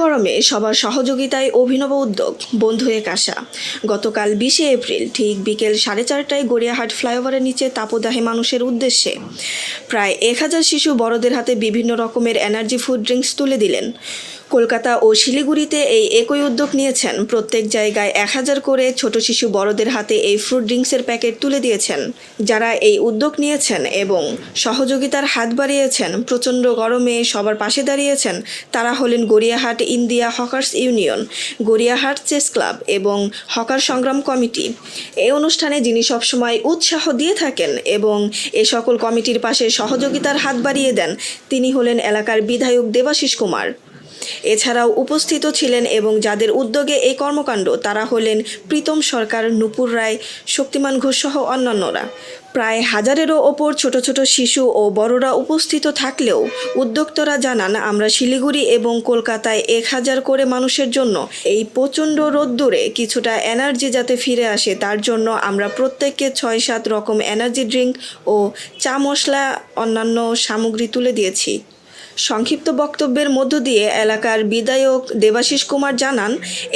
গরমে সবার সহযোগিতায় অভিনব উদ্যোগ, বন্ধু এক আশা গতকাল বিশে এপ্রিল, ঠিক বিকেল সাড়ে চারটায় গড়িয়াহাট ফ্লাইওভারের নিচে তাপদাহে মানুষের উদ্দেশ্যে। প্রায় এক হাজার শিশু বড়দের হাতে বিভিন্ন রকমের এনার্জি ফুড ড্রিঙ্কস তুলে দিলেন। কলকাতা ও শিলিগুড়িতে এই একই উদ্যোগ নিয়েছেন। প্রত্যেক জায়গায় এক হাজার করে ছোট শিশু বড়দের হাতে এই ফ্রুট ড্রিঙ্কসের প্যাকেট তুলে দিয়েছেন। যারা এই উদ্যোগ নিয়েছেন এবং সহযোগিতার হাত বাড়িয়েছেন, প্রচণ্ড গরমে সবার পাশে দাঁড়িয়েছেন, তারা হলেন Gariahat India hawkers union, Gariahat chess club এবং হকার সংগ্রাম কমিটি। এই অনুষ্ঠানে যিনি সবসময় উৎসাহ দিয়ে থাকেন এবং এ সকল কমিটির পাশে সহযোগিতার হাত বাড়িয়ে দেন, তিনি হলেন এলাকার বিধায়ক দেবাশিস কুমার। এছাড়াও উপস্থিত ছিলেন এবং যাদের উদ্যোগে এই কর্মকাণ্ড, তারা হলেন প্রীতম সরকার, নুপুর রায়, শক্তিমান ঘোষ সহ অন্যান্যরা। প্রায় হাজারেরও ওপর ছোট ছোট শিশু ও বড়রা উপস্থিত থাকলেও উদ্যোক্তরা জানান, আমরা শিলিগুড়ি এবং কলকাতায় এক হাজার করে মানুষের জন্য এই প্রচণ্ড রোদ্দুরে কিছুটা এনার্জি যাতে ফিরে আসে, তার জন্য আমরা প্রত্যেককে ছয় সাত রকম এনার্জি ড্রিঙ্ক ও চা মশলা অন্যান্য সামগ্রী তুলে দিয়েছি। সংক্ষিপ্ত বক্তব্যের মধ্য দিয়ে এলাকার বিধায়ক দেবাশিস কুমার জানান,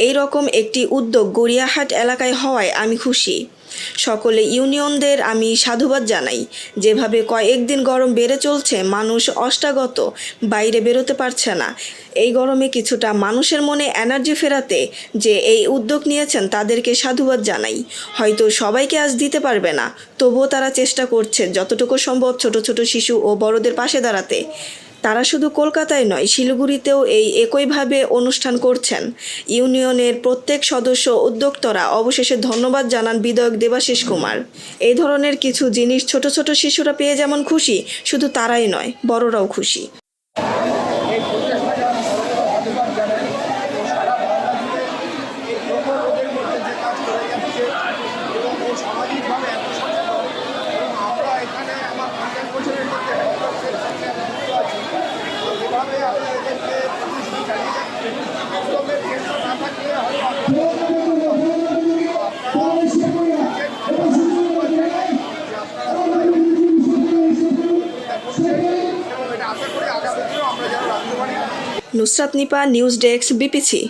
এই রকম একটি উদ্যোগ গড়িয়াহাট এলাকায় হওয়ায় আমি খুশি। সকলে ইউনিয়নদের আমি সাধুবাদ জানাই। যেভাবে কয়েকদিন গরম বেড়ে চলছে, মানুষ অষ্টাগত, বাইরে বেরোতে পারছে না। এই গরমে কিছুটা মানুষের মনে এনার্জি ফেরাতে যে এই উদ্যোগ নিয়েছেন, তাদেরকে সাধুবাদ জানাই। হয়তো সবাইকে আজ দিতে পারবে না, তবুও তারা চেষ্টা করছে যতটুকু সম্ভব ছোট ছোট শিশু ও বড়দের পাশে দাঁড়াতে। তারা শুধু কলকাতায় নয়, শিলিগুড়িতেও এই একইভাবে অনুষ্ঠান করছেন। ইউনিয়নের প্রত্যেক সদস্য উদ্যোক্তরা অবশেষে ধন্যবাদ জানান বিধায়ক দেবাশিস কুমার। এই ধরনের কিছু জিনিস ছোট ছোট শিশুরা পেয়ে যেমন খুশি, শুধু তারাই নয়, বড়রাও খুশি এই প্রচেষ্টাকে আমি ধন্যবাদ জানাই এবং সারা বাংলা জুড়ে এই প্রখর রোদের মধ্যে যে কাজ করে যাচ্ছে এবং ও সামাজিকভাবে এত সচেতন এবং আমরা এখানে আমার পঞ্চাশ বছরের মধ্যে হকার্সের সঙ্গে আমি যুক্ত আছি তো এভাবে আমরা এদেরকে প্রতিষ্ঠা চালিয়ে যাচ্ছি উদ্যোগের কেন্দ্র না থাকলে হয়তো আমরা এবং এটা আশা করি আগামী দিনেও আমরা যেন রাখতে পারি Nusrat Nipa news desk BPC.